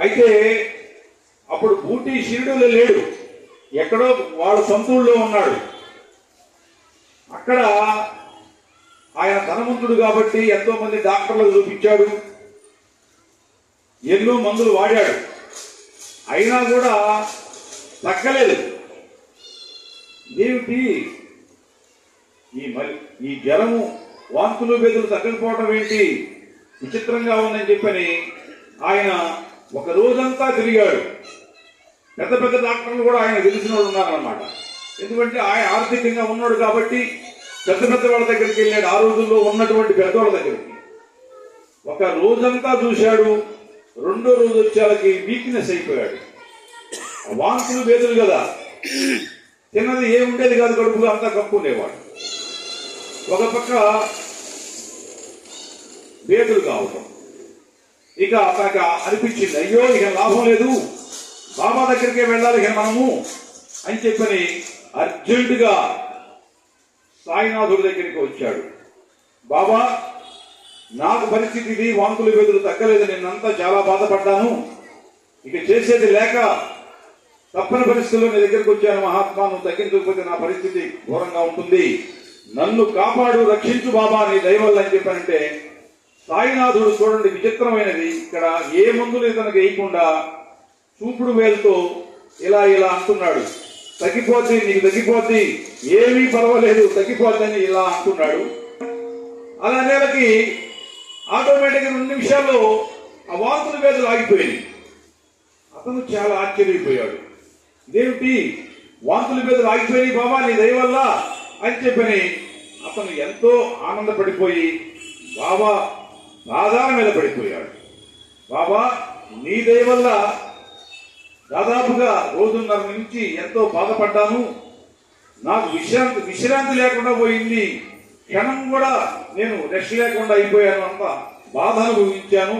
అయితే అప్పుడు బూటి షిరిడులో లేడు. ఎక్కడో వాళ్ళ సొంతూళ్ళలో ఉన్నాడు. అక్కడ ఆయన ధనవంతుడు కాబట్టి ఎంతో మంది డాక్టర్లకు చూపించాడు. ఎన్నో మందులు వాడాడు. అయినా కూడా తగ్గలేదు. ఏమిటి? ఈ మరి ఈ జ్వరము వాంతులు బెదులు తగ్గకపోవటం ఏంటి? విచిత్రంగా ఉందని చెప్పని ఆయన ఒక రోజంతా తిరిగాడు. పెద్ద పెద్ద డాక్టర్లు కూడా ఆయన తెలిసిన వాళ్ళు ఉన్నారన్నమాట. ఎందుకంటే ఆయన ఆర్థికంగా ఉన్నాడు కాబట్టి పెద్ద పెద్ద వాళ్ళ దగ్గరికి వెళ్ళాడు. ఆ రోజుల్లో ఉన్నటువంటి పెద్దవాళ్ళ దగ్గరికి. ఒక రోజంతా చూశాడు. రెండో రోజు వచ్చేళ్ళకి వీక్నెస్ అయిపోయాడు. వాంతులు వేదులు కదా. తిన్నది ఏముండేది కాదు కడుపులో అంతా కప్పుకునేవాడు ఒక పక్క వేదులు కావటం. ఇక అతనికి అనిపించింది అయ్యో ఇక లాభం లేదు. బాబా దగ్గరికే వెళ్ళాలి ఇక మనము. అని చెప్పని అర్జెంటుగా సాయినాథుడి దగ్గరికి వచ్చాడు. బాబా నాకు పరిస్థితి ఇది వాంతులు వెదులు తగ్గలేదు. నిన్నంతా చాలా బాధపడ్డాను. ఇక చేసేది లేక తప్పని పరిస్థితుల్లో నీ దగ్గరికి వచ్చాను. మహాత్మా నువ్వు తగ్గించకపోతే నా పరిస్థితి ఘోరంగా ఉంటుంది. నన్ను కాపాడు రక్షించు బాబా నీ దయవల్ల అని చెప్పానంటే సాయినాథుడు చూడండి విచిత్రమైనది. ఇక్కడ ఏ మందులు ఇతనికి వేయకుండా చూపుడు వేలుతో ఇలా ఇలా అంటున్నాడు. తగ్గిపోద్ది నీకు తగ్గిపోద్ది ఏమీ పర్వాలేదు తగ్గిపోద్దని ఇలా అంటున్నాడు. అలా నెలకి ఆటోమేటిక్ రెండు నిమిషాల్లో ఆ వాంతుల వేదలు ఆగిపోయింది అతను చాలా ఆశ్చర్యపోయాడు. ఇదేమిటి వాంతుల వేదలు ఆగిపోయి బాబా నీ దయ వల్ల అని చెప్పని అతను ఎంతో ఆనందపడిపోయి బాబా పాదాల మీద పడిపోయాడు. బాబా నీ దయ వల్ల దాదాపుగా రోజున్నర నుంచి ఎంతో బాధపడ్డాను. నాకు విశ్రాంతి విశ్రాంతి లేకుండా పోయింది. క్షణం కూడా నేను రెస్ట్ లేకుండా అయిపోయాను అంత బాధ అనుభవించాను.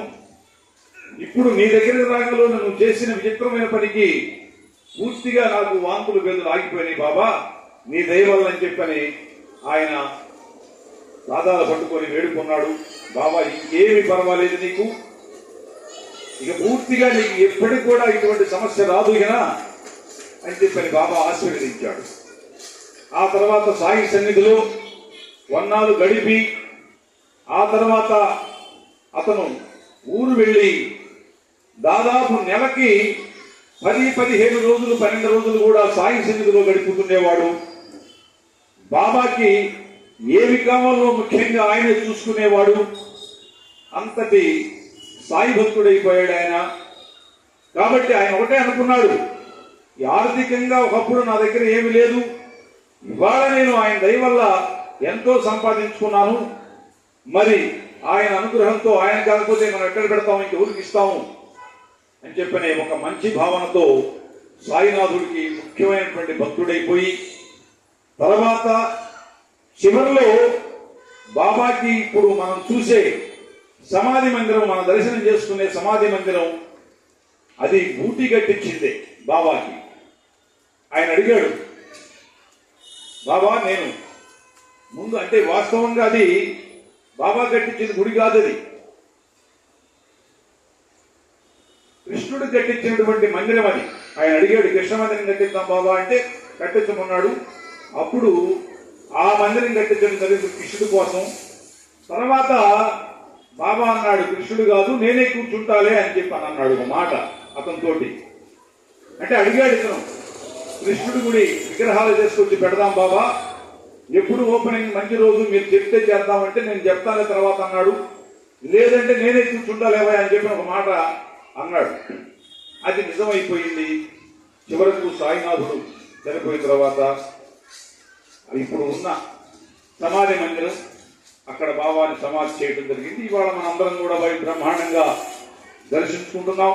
ఇప్పుడు నీ దగ్గర రాగలో నువ్వు చేసిన విచిత్రమైన పనికి పూర్తిగా నాకు వాంతులు బెదులు ఆగిపోయినాయి బాబా. నీ దయ వల్ల అని చెప్పని ఆయన పాదాలు పట్టుకొని వేడుకున్నాడు. బాబా ఇంకేమి పర్వాలేదు నీకు? ఇక పూర్తిగా నీకు ఎప్పటికి కూడా ఇటువంటి సమస్య రాదు ఇక అని చెప్పని బాబా ఆశీర్వదించాడు. ఆ తర్వాత సాయి సన్నిధిలో వన్నాలు గడిపి ఆ తర్వాత అతను ఊరు వెళ్ళి దాదాపు నెలకి పది పదిహేను రోజులు పన్నెండు రోజులు కూడా సాయి సన్నిధిలో గడుపుతుండేవాడు. బాబాకి ఏమి కావాలో ముఖ్యంగా ఆయనే చూసుకునేవాడు? అంతటి సాయి భక్తుడైపోయాడు ఆయన. కాబట్టి ఆయన ఒకటే అనుకున్నాడు. ఆర్థికంగా ఒకప్పుడు నా దగ్గర ఏమి లేదు. ఇవాళ నేను ఆయన దయ వల్ల ఎంతో సంపాదించుకున్నాను. మరి ఆయన అనుగ్రహంతో ఆయన కాకపోతే మనం ఎక్కడ పెడతాం? ఇంకెవరికి ఇస్తాము అని చెప్పనే ఒక మంచి భావనతో సాయినాథుడికి ముఖ్యమైనటువంటి భక్తుడైపోయి తర్వాత చివరిలో బాబాకి ఇప్పుడు మనం చూసే సమాధి మందిరం మనం దర్శనం చేసుకునే సమాధి మందిరం అది బూటి కట్టించిందే బాబాకి ఆయన అడిగాడు బాబా నేను ముందు అంటే వాస్తవంగా అది బాబా కట్టించిన గుడి కాదు అది. కృష్ణుడు కట్టించినటువంటి మందిరం అది. ఆయన అడిగాడు కృష్ణ మందిరం కట్టిద్దాం బాబా అంటే కట్టించమన్నాడు అప్పుడు ఆ మందిరం కట్టించడం జరిగింది కృష్ణుడి కోసం. తర్వాత బాబా అన్నాడు కృష్ణుడు కాదు నేనే కూర్చుంటాలే అని చెప్పి అని అన్నాడు ఒక మాట అతనితోటి. అంటే అడిగాడు ఇతను కృష్ణుడి గుడి విగ్రహాలు చేసుకొచ్చి పెడదాం బాబా. ఎప్పుడు ఓపెనింగ్ మంచి రోజు మీరు చెప్తే చేద్దామంటే నేను చెప్తాను తర్వాత అన్నాడు. లేదంటే నేనే కూర్చుంటాలేవా అని చెప్పిన ఒక మాట అన్నాడు. అది నిజమైపోయింది. చివరకు సాయినాథుడు చనిపోయిన తర్వాత ఇప్పుడు ఉన్న సమాధి మందిరం అక్కడ బాబాని సమాధి చేయడం జరిగింది. ఇవాళ మనందరం కూడా బయట బ్రహ్మాండంగా దర్శించుకుంటున్నాం.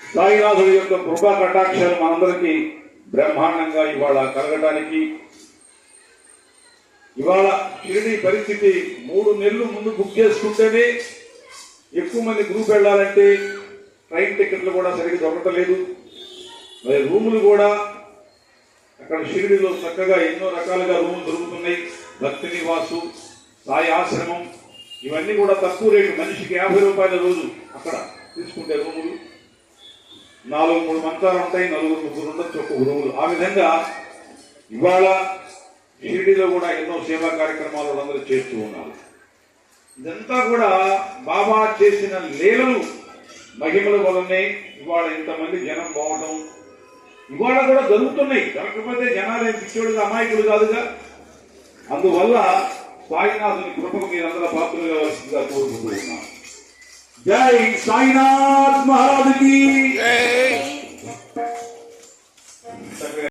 సాయినాథుడి యొక్క కృపా కటాక్షాలు మనందరికీ బ్రహ్మాండంగా ఇవాళ కలగడానికి ఇవాళ షిరిడి పరిస్థితి మూడు నెలలు ముందు బుక్ చేసుకుంటేనే ఎక్కువ మంది గ్రూప్ వెళ్ళాలంటే ట్రైన్ టికెట్లు కూడా సరిగ్గా దొరకటలేదు మరి రూములు కూడా అక్కడ షిరిడిలో చక్కగా ఎన్నో రకాలుగా రూములు దొరుకుతున్నాయి. భక్తి నివాసు సాయి ఆశ్రమం ఇవన్నీ కూడా తక్కువ రేటు. మనిషికి యాభై రూపాయల రోజు అక్కడ తీసుకుంటే రూములు. నాలుగు మూడు మంత్రాలు ఉంటాయి నలుగురు ముగ్గురు ఉండొచ్చు ఒక గురువులు ఆ విధంగా ఇవాళ షిరిడిలో కూడా ఎన్నో సేవా కార్యక్రమాలు వాళ్ళందరూ చేస్తూ ఉన్నారు. ఇదంతా కూడా బాబా చేసిన లీలలు మహిమల వలనే ఇవాళ ఇంతమంది జనం పోవడం ఇవాళ కూడా జరుగుతున్నాయి. జరగకపోతే జనాలు ఏం పిచ్చోడుగా అమాయకులు కాదుగా? అందువల్ల సాయినాథుని కృపకు మీరందరూ పాత్రలు కావాల్సిందిగా కోరుకుంటూ ఉన్నాం. జై సాయినాథ్ మహారాజుకి!